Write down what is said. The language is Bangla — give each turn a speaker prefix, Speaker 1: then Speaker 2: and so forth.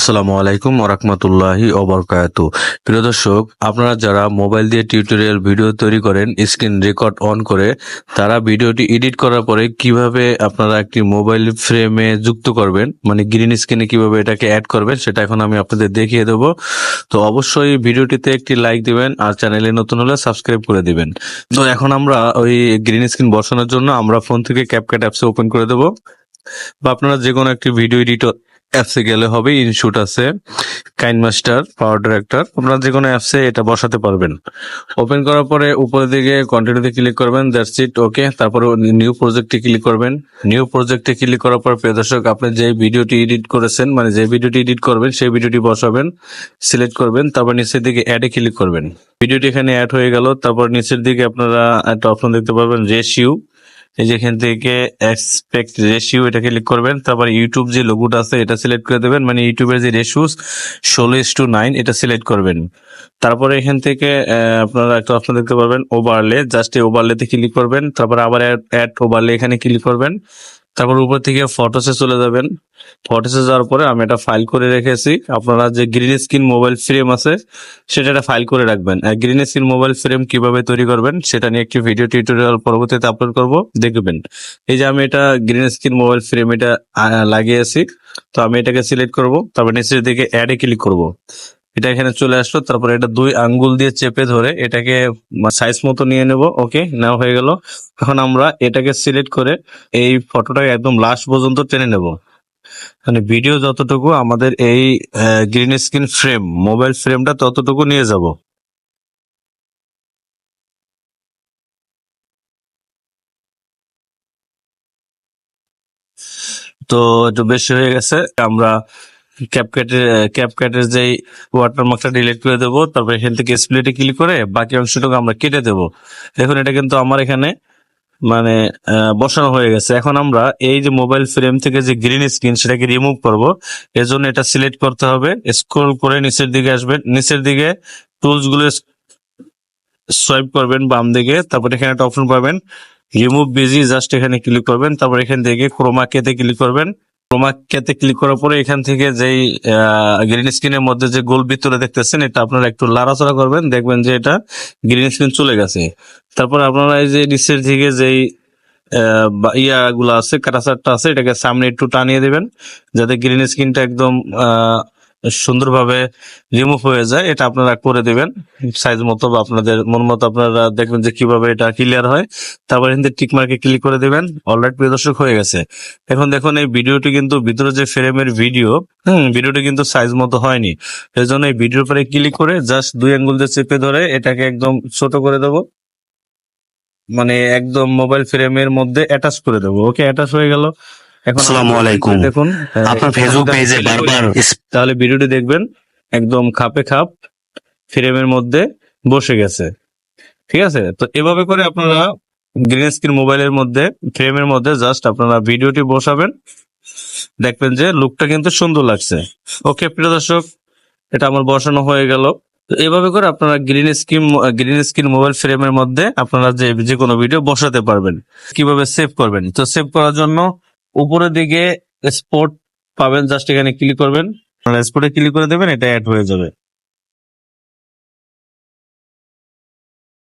Speaker 1: আসসালামু আলাইকুম ওরহমতুল্লাহি ওবরকাত প্রিয় দর্শক, আপনারা যারা মোবাইল দিয়ে টিউটোরিয়াল ভিডিও তৈরি করেন, স্ক্রিন রেকর্ড অন করে, তারা ভিডিওটি এডিট করার পরে কীভাবে আপনারা একটি মোবাইল ফ্রেমে যুক্ত করবেন মানে গ্রিন স্ক্রিনে কীভাবে এটাকে অ্যাড করবেন, সেটা এখন আমি আপনাদের দেখিয়ে দেবো। তো অবশ্যই ভিডিওটিতে একটি লাইক দিবেন, আর চ্যানেলে নতুন হলে সাবস্ক্রাইব করে দিবেন। তো এখন আমরা ওই গ্রিন স্ক্রিন বসানোর জন্য আমরা ফোন থেকে ক্যাপকাট অ্যাপসে ওপেন করে দেবো। বা আপনারা যে কোনো একটি ভিডিও এডিটর অ্যাপসে গেলে হবে ইনশুট আছে, কাইন মাস্টার, পাওয়ার ডিরেক্টর, আপনারা যে কোনো অ্যাপসে এটা বসাতে পারবেন। ওপেন করার পরে উপরের দিকে কন্টিনিউতে ক্লিক করবেন, দ্যাটস ইট, ওকে, তারপরে নিউ প্রজেক্টে ক্লিক করবেন। নিউ প্রজেক্টে ক্লিক করার পর, প্রিয় দর্শক, আপনি যে ভিডিওটি এডিট করেছেন মানে যে ভিডিওটি এডিট করবেন, সেই ভিডিওটি বসাবেন, সিলেক্ট করবেন, তারপর নিচের দিকে অ্যাডে ক্লিক করবেন। ভিডিওটি এখানে অ্যাড হয়ে গেল, তারপর নিচের দিকে আপনারা একটা অপশন দেখতে পারবেন, রেশিও। এই যে এখান থেকে এক্সপেক্ট রেশিও এটা ক্লিক করবেন, তারপর ইউটিউব যে লোগোটা আছে, এটা সিলেক্ট করে দেবেন মানে ইউটিউবের যে রেশিও ষোলো ইস টু নাইন এটা সিলেক্ট করবেন। তারপরে এখান থেকে আপনারা একটা অপশন দেখতে পারবেন ওভারলে জাস্ট এই ওভারলেতে ক্লিক করবেন, তারপর আবার অ্যাড ওভারলে এখানে ক্লিক করবেন। তারপর উপর থেকে ফটোসে চলে যাবেন। ফটোসে যাওয়ার পরে আমি এটা ফাইল করে রেখেছি। আপনারা যে গ্রিন স্ক্রিন মোবাইল ফ্রেম আছে, সেটা এটা ফাইল করে রাখবেন। গ্রিন স্ক্রিন মোবাইল ফ্রেম কীভাবে তৈরি করবেন, সেটা নিয়ে একটি ভিডিও টিউটোরিয়াল পরবর্তীতে আপলোড করব, দেখবেন। এই যে আমি এটা গ্রিন স্ক্রিন মোবাইল ফ্রেম এটা লাগিয়েছি, তো আমি এটাকে সিলেক্ট করব, তারপর নিচের দিকে অ্যাডে ক্লিক করব। এটা এখানে চলে আসলো, তারপরে এটা দুই আঙ্গুল দিয়ে চেপে ধরে এটাকে সাইজ মতো নিয়ে নেব। ওকে নেওয়া হয়ে গেল। এখন আমরা এটাকে সিলেক্ট করে এই ফটোটাকে একদম লাস্ট পর্যন্ত টেনে নেব। মানে ভিডিও যতটুকু আমাদের এই গ্রিন স্ক্রিন ফ্রেম মোবাইল ফ্রেমটা ততটুকু নিয়ে যাব। তো একটু বেশি হয়ে গেছে, আমরা ক্যাপকাটের ক্যাপকাটের যে ওয়াটারমার্কটা ডিলিট করে দেবো, তারপর এখান থেকে স্প্লিটে ক্লিক করে বাকি অংশটুকু আমরা কেটে দেবো। দেখুন, এটা কিন্তু আমার এখানে মানে বসানো হয়ে গেছে। এখন আমরা এই যে মোবাইল ফ্রেম থেকে যে গ্রিন স্ক্রিন সেটাকে রিমুভ করব, এজন্য এটা সিলেক্ট করতে হবে। স্ক্রল করে নিচের দিকে আসবেন। নিচের দিকে টুলসগুলো সোয়াইপ করবেন বাম দিকে, তারপর এখানে একটা অপশন পাবেন। রিমুভ বিজি জাস্ট এখানে ক্লিক করবেন। তারপর এখান থেকে ক্রোমা কেতে ক্লিক করবেন। ক্রোমা কেতে ক্লিক করার পরে এখান থেকে যেই গ্রিন স্ক্রিনের মধ্যে যে গোল ভিতরে দেখতেছেন এটা আপনারা একটু লাড়াচাড়া করবেন দেখবেন যে এটা গ্রিন স্ক্রিন চলে গেছে। তারপর আপনারা এই যে নিচের দিকে যেই ইয়াগুলো আছে কাটাচারটা আছে এটাকে সামনে একটু টানিয়ে দেবেন যাতে গ্রিন স্ক্রিনটা একদম আহ, সুন্দরভাবে রিমুভ হয়ে যায়। এটা আপনারা করে দিবেন সাইজ মতো বা আপনাদের মন মতো আপনারা দেখবেন যে কীভাবে এটা ক্লিয়ার হয়। তারপর এখান টিক ক্লিক করে দিবেন। অলরাইট প্রিয় দর্শক, হয়ে গেছে। এখন দেখুন, এই ভিডিওটি কিন্তু ভিতরে যে ফ্রেমের ভিডিও হুম, ভিডিওটি কিন্তু সাইজ মতো হয়নি। এই জন্য এই ভিডিওর পরে ক্লিক করে জাস্ট দুই আঙ্গুল দিয়ে চেপে ধরে এটাকে একদম ছোট করে দেবো। মানে একদম মোবাইল ফ্রেমের মধ্যে অ্যাটাচ করে দেবো। ওকে অ্যাটাচ হয়ে গেল।
Speaker 2: আসসালামু আলাইকুম।
Speaker 1: দেখুন
Speaker 2: আপনার ফেসবুক পেজে বারবার
Speaker 1: তাহলে ভিডিওটি দেখবেন একদম খাপে খাপ ফ্রেমের মধ্যে বসে গেছে। ঠিক আছে? তো এভাবে করে আপনারা গ্রিন স্ক্রিন মোবাইলের মধ্যে ফ্রেমের মধ্যে জাস্ট আপনারা ভিডিওটি বসাবেন। দেখবেন যে লুকটা কিন্তু সুন্দর লাগছে। ওকে প্রিয় দর্শক এটা আমার বসানো হয়ে গেল। তো এভাবে করে আপনারা green screen green screen mobile ফ্রেমের মধ্যে আপনারা যে যে কোনো ভিডিও বসাতে পারবেন। কীভাবে সেভ করবেন? তো সেভ করার জন্য উপরের দিকে স্পট পাবেন জাস্ট এখানে ক্লিক করবেন। স্পটে ক্লিক করে দেবেন, এটা অ্যাড হয়ে যাবে।